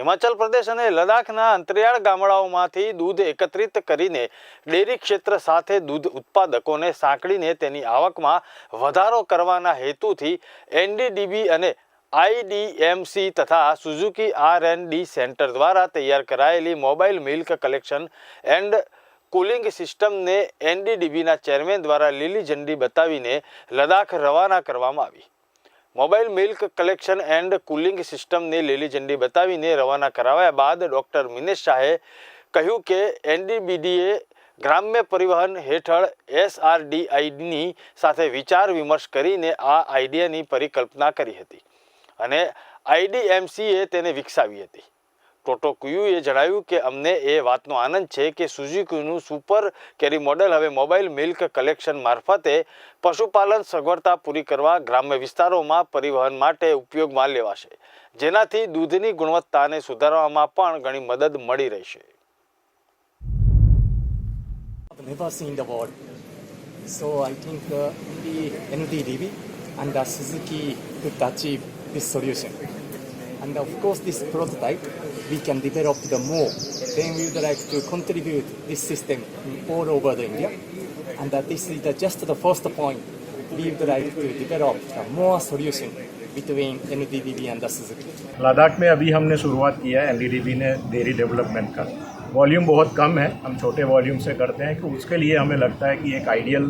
હિમાચલ પ્રદેશ અને લદ્દાખના અંતરિયાળ ગામડાઓમાંથી દૂધ એકત્રિત કરીને ડેરી ક્ષેત્ર સાથે દૂધ ઉત્પાદકોને સાંકળીને તેની આવકમાં વધારો કરવાના હેતુથી એનડીડીબી અને આઈડીએમસી તથા Suzuki R and D centre દ્વારા તૈયાર કરાયેલી mobile milk collection and cooling સિસ્ટમને એનડીડીબીના ચેરમેન દ્વારા લીલી ઝંડી બતાવીને લદ્દાખ રવાના કરવામાં આવી mobile milk collection and cooling સિસ્ટમની લીલી ઝંડી બતાવીને રવાના કરાવ્યા બાદ ડૉક્ટર મિનેશ શાહે કહ્યું કે એનડીબીડીએ ગ્રામ્ય પરિવહન હેઠળ એસઆરડીઆઈની સાથે વિચાર વિમર્શ કરીને આ આઈડિયાની પરિકલ્પના કરી હતી અને આઈડીએમસીએ તેને વિકસાવી હતી ટોટોકુયુએ જણાવ્યું કે અમને એ વાતનો આનંદ છે કે સુઝુકીનું સુપર કેરી મોડેલ હવે મોબાઈલ મિલ્ક કલેક્શન મારફતે પશુપાલન સગવડતા પૂરી કરવા ગ્રામ્ય વિસ્તારોમાં પરિવહન માટે ઉપયોગમાં લેવાશે જેનાથી દૂધની ગુણવત્તાને સુધારવામાં પણ ઘણી મદદ મળી રહેશે never seen the So I think uh, only NDDB and uh, Suzuki could achieve this solution. And of course, this prototype we can develop the more. Then we would like to contribute this system all over the India. And that this is the, just the first point. We would like to develop the more solution between NDDB and the Suzuki. Ladakh में अभी हमने शुरुआत किया है NDDB ने dairy development का volume बहुत कम है हम छोटे वॉल्यूम से करते हैं कि उसके लिए हमें लगता है कि एक आइडियल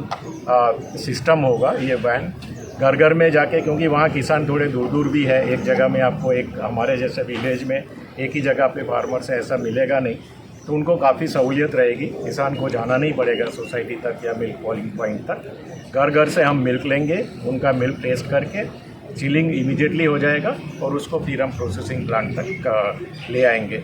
सिस्टम होगा ये वैन घर घर में जाके क्योंकि वहाँ किसान थोड़े दूर दूर भी है एक जगह में आपको एक हमारे जैसे विलेज में एक ही जगह पे फार्मर से ऐसा मिलेगा नहीं तो उनको काफ़ी सहूलियत रहेगी किसान को जाना नहीं पड़ेगा सोसाइटी तक या मिल्क पॉलिंग पॉइंट तक घर घर से हम मिल्क लेंगे उनका मिल्क टेस्ट करके चिलिंग इमीडिएटली हो जाएगा और उसको फिर हम प्रोसेसिंग प्लांट तक ले आएंगे